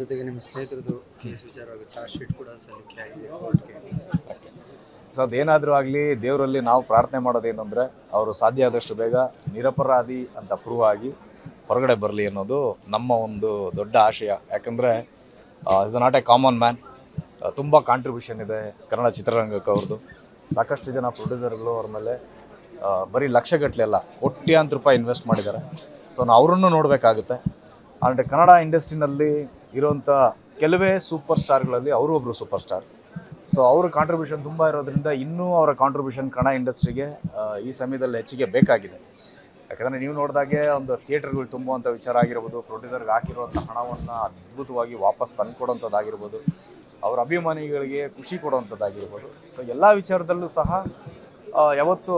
ಜೊತೆಗೆ ನಿಮ್ಮ ಸ್ನೇಹಿತರದ್ದು ಕೇಸ್ ವಿಚಾರವಾಗಿ ಚಾರ್ಜ್ ಶೀಟ್ ಕೂಡ ಸಲ್ಲಿಕೆ ಆಗಿದೆ. ಕೋರ್ಟ್ಗೆ ಸೊ ಅದೇನಾದರೂ ಆಗಲಿ ದೇವರಲ್ಲಿ ನಾವು ಪ್ರಾರ್ಥನೆ ಮಾಡೋದೇನು ಅಂದರೆ ಅವರು ಸಾಧ್ಯ ಆದಷ್ಟು ಬೇಗ ನಿರಪರಾಧಿ ಅಂತ ಪ್ರೂವ್ ಆಗಿ ಹೊರಗಡೆ ಬರಲಿ ಅನ್ನೋದು ನಮ್ಮ ಒಂದು ದೊಡ್ಡ ಆಶಯ. ಯಾಕಂದರೆ is not a common man ತುಂಬ ಕಾಂಟ್ರಿಬ್ಯೂಷನ್ ಇದೆ ಕನ್ನಡ ಚಿತ್ರರಂಗಕ್ಕೆ ಅವ್ರದ್ದು. ಸಾಕಷ್ಟು ಜನ ಪ್ರೊಡ್ಯೂಸರ್ಗಳು ಅವ್ರ ಮೇಲೆ ಬರೀ ಲಕ್ಷಗಟ್ಟಲೆ ಅಲ್ಲ, ಕೋಟ್ಯಾಂತರ ರೂಪಾಯಿ ಇನ್ವೆಸ್ಟ್ ಮಾಡಿದ್ದಾರೆ. ಸೊ ನಾವು ಅವರನ್ನು ನೋಡಬೇಕಾಗುತ್ತೆ. ಆ್ಯಂಡ್ ಕನ್ನಡ ಇಂಡಸ್ಟ್ರಿನಲ್ಲಿ ಇರೋಂಥ ಕೆಲವೇ ಸೂಪರ್ ಸ್ಟಾರ್ಗಳಲ್ಲಿ ಅವರು ಒಬ್ಬರು ಸೂಪರ್ ಸ್ಟಾರ್. ಸೊ ಅವ್ರ ಕಾಂಟ್ರಿಬ್ಯೂಷನ್ ತುಂಬ ಇರೋದ್ರಿಂದ ಇನ್ನೂ ಅವರ ಕಾಂಟ್ರಿಬ್ಯೂಷನ್ ಕನ್ನಡ ಇಂಡಸ್ಟ್ರಿಗೆ ಈ ಸಮಯದಲ್ಲಿ ಹೆಚ್ಚಿಗೆ ಬೇಕಾಗಿದೆ. ಯಾಕಂದರೆ ನೀವು ನೋಡಿದಾಗೆ ಒಂದು ಥಿಯೇಟರ್ಗಳು ತುಂಬುವಂಥ ವಿಚಾರ ಆಗಿರ್ಬೋದು, ಪ್ರೊಡ್ಯೂಸರ್ಗೆ ಹಾಕಿರುವಂಥ ಹಣವನ್ನು ಅದ್ಭುತವಾಗಿ ವಾಪಸ್ ತಂದುಕೊಡೋಂಥದ್ದಾಗಿರ್ಬೋದು, ಅವರ ಅಭಿಮಾನಿಗಳಿಗೆ ಖುಷಿ ಕೊಡುವಂಥದ್ದಾಗಿರ್ಬೋದು ಸೊ ಎಲ್ಲ ವಿಚಾರದಲ್ಲೂ ಸಹ ಯಾವತ್ತೂ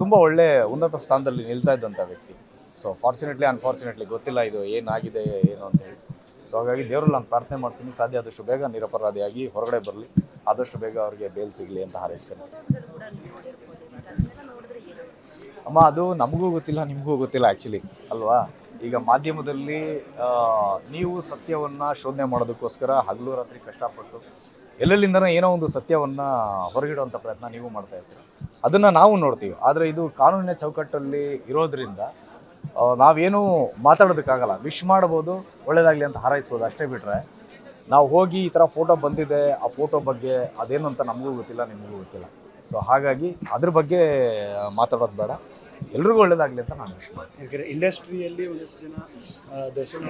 ತುಂಬ ಒಳ್ಳೆಯ ಉನ್ನತ ಸ್ಥಾನದಲ್ಲಿ ನಿಲ್ತಾ ಇದ್ದಂಥ ವ್ಯಕ್ತಿ. ಸೊ ಫಾರ್ಚುನೇಟ್ಲಿ ಅನ್ಫಾರ್ಚುನೇಟ್ಲಿ ಗೊತ್ತಿಲ್ಲ ಇದು ಏನಾಗಿದೆ, ಏನು ಅಂತೇಳಿ ಸೊ ಹಾಗಾಗಿ ದೇವರಲ್ಲಿ ನಾನು ಪ್ರಾರ್ಥನೆ ಮಾಡ್ತೀನಿ. ಸಾಧ್ಯ ಆದಷ್ಟು ಬೇಗ ನಿರಪರಾಧಿಯಾಗಿ ಹೊರಗಡೆ ಬರಲಿ. ಆದಷ್ಟು ಬೇಗ ಅವರಿಗೆ ಬೇಲ್ ಸಿಗಲಿ ಅಂತ ಹಾರೈಸ್ತೇನೆ? ಅಮ್ಮ, ಅದು ನಮಗೂ ಗೊತ್ತಿಲ್ಲ, ನಿಮಗೂ ಗೊತ್ತಿಲ್ಲ ಆ್ಯಕ್ಚುಲಿ ಅಲ್ವಾ? ಈಗ ಮಾಧ್ಯಮದಲ್ಲಿ ನೀವು ಸತ್ಯವನ್ನು ಶೋಧನೆ ಮಾಡೋದಕ್ಕೋಸ್ಕರ ಹಗಲು ರಾತ್ರಿ ಕಷ್ಟಪಟ್ಟು ಎಲ್ಲೆಲ್ಲಿಂದನೋ ಏನೋ ಒಂದು ಸತ್ಯವನ್ನು ಹೊರಗಿಡುವಂಥ ಪ್ರಯತ್ನ ನೀವು ಮಾಡ್ತಾ ಇರ್ತೀರ. ಅದನ್ನು ನಾವು ನೋಡ್ತೀವಿ. ಆದರೆ ಇದು ಕಾನೂನಿನ ಚೌಕಟ್ಟಲ್ಲಿ ಇರೋದ್ರಿಂದ ನಾವೇನು ಮಾತಾಡೋದಕ್ಕಾಗಲ್ಲ. ವಿಶ್ ಮಾಡ್ಬೋದು ಒಳ್ಳೇದಾಗಲಿ ಅಂತ ಹಾರೈಸ್ಬೋದು ಅಷ್ಟೇ ಬಿಟ್ಟರೆ ನಾವು ಹೋಗಿ ಈ ಥರ ಫೋಟೋ ಬಂದಿದೆ ಆ ಫೋಟೋ ಬಗ್ಗೆ ಅದೇನು ಅಂತ ನಮಗೂ ಗೊತ್ತಿಲ್ಲ ನಿಮಗೂ ಗೊತ್ತಿಲ್ಲ. ಸೊ ಹಾಗಾಗಿ ಅದ್ರ ಬಗ್ಗೆ ಮಾತಾಡೋದು ಬೇಡ. ಎಲ್ರಿಗೂ ಒಳ್ಳೇದಾಗಲಿ ಅಂತ ನಾನು ವಿಶ್ ಮಾಡ್ತೀನಿ. ಯಾಕಂದರೆ ಇಂಡಸ್ಟ್ರಿಯಲ್ಲಿ ಒಂದಷ್ಟು ಜನ ದರ್ಶನ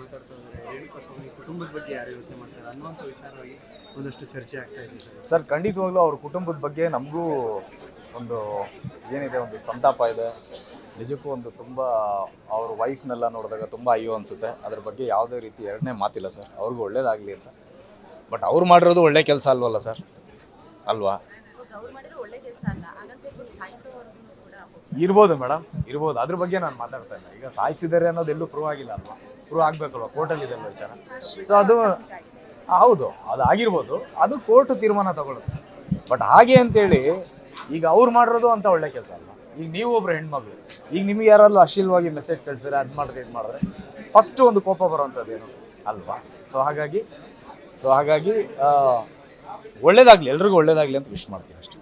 ಮಾತಾಡ್ತಾ ಇದ್ದಾರೆ. ರೇಣುಕಾ ಸ್ವಾಮಿ ಕುಟುಂಬದ ಬಗ್ಗೆ ಯಾರು ಯೋಚನೆ ಮಾಡ್ತಾರೆ ಅನ್ನುವಂಥ ವಿಚಾರವಾಗಿ ಒಂದಷ್ಟು ಚರ್ಚೆ ಆಗ್ತಾ ಇದೆ ಸರ್. ಸರ್ ಖಂಡಿತವಾಗ್ಲೂ ಅವ್ರ ಕುಟುಂಬದ ಬಗ್ಗೆ ನಮಗೂ ಒಂದು ಏನಿದೆ ಒಂದು ಸಂತಾಪ ಇದೆ. ನಿಜಕ್ಕೂ ಒಂದು ತುಂಬ ಅವ್ರ ವೈಫ್ನೆಲ್ಲ ನೋಡಿದಾಗ ತುಂಬ ಅಯ್ಯೋ ಅನಿಸುತ್ತೆ. ಅದ್ರ ಬಗ್ಗೆ ಯಾವುದೇ ರೀತಿ ಎರಡನೇ ಮಾತಿಲ್ಲ ಸರ್. ಅವ್ರಿಗೂ ಒಳ್ಳೇದಾಗಲಿ ಅಂತ. ಬಟ್ ಅವ್ರು ಮಾಡಿರೋದು ಒಳ್ಳೆ ಕೆಲಸ ಅಲ್ವಲ್ಲ ಸರ್? ಅಲ್ವಾ. ಇರ್ಬೋದು ಮೇಡಮ್ ಇರ್ಬೋದು. ಅದ್ರ ಬಗ್ಗೆ ನಾನು ಮಾತಾಡ್ತಾ ಇಲ್ಲ. ಈಗ ಸಾಯಿಸಿದ್ದಾರೆ ಅನ್ನೋದು ಎಲ್ಲೂ ಪ್ರೂವ್ ಆಗಿಲ್ಲ ಅಲ್ವಾ? ಪ್ರೂವ್ ಆಗಬೇಕಲ್ವ? ಕೋರ್ಟಲ್ಲಿ ಇದೆ ಅಲ್ವಾ ವಿಚಾರ? ಸೊ ಅದು ಹೌದು ಅದು ಆಗಿರ್ಬೋದು. ಅದು ಕೋರ್ಟ್ ತೀರ್ಮಾನ ತಗೊಳ್ಳುತ್ತೆ. ಬಟ್ ಹಾಗೆ ಅಂತೇಳಿ ಈಗ ಅವ್ರು ಮಾಡಿರೋದು ಅಂತ ಒಳ್ಳೆ ಕೆಲಸ ಅಲ್ಲ ಈಗ ನೀವು ಒಬ್ರು ಹೆಣ್ಮಗಳು, ಈಗ ನಿಮಗೆ ಯಾರಾದ್ರೂ ಅಶೀಲವಾಗಿ ಮೆಸೇಜ್ ಕಳ್ಸಿದ್ರೆ ಅದು ಮಾಡಿದ್ರೆ ಇದು ಮಾಡಿದ್ರೆ ಫಸ್ಟ್ ಒಂದು ಕೋಪ ಬರುವಂಥದ್ದು ಏನು? ಅಲ್ವಾ? ಸೊ ಹಾಗಾಗಿ ಸೊ ಹಾಗಾಗಿ ಒಳ್ಳೇದಾಗ್ಲಿ, ಎಲ್ರಿಗೂ ಒಳ್ಳೇದಾಗ್ಲಿ ಅಂತ ವಿಶ್ ಮಾಡ್ತೀನಿ ಅಷ್ಟೇ.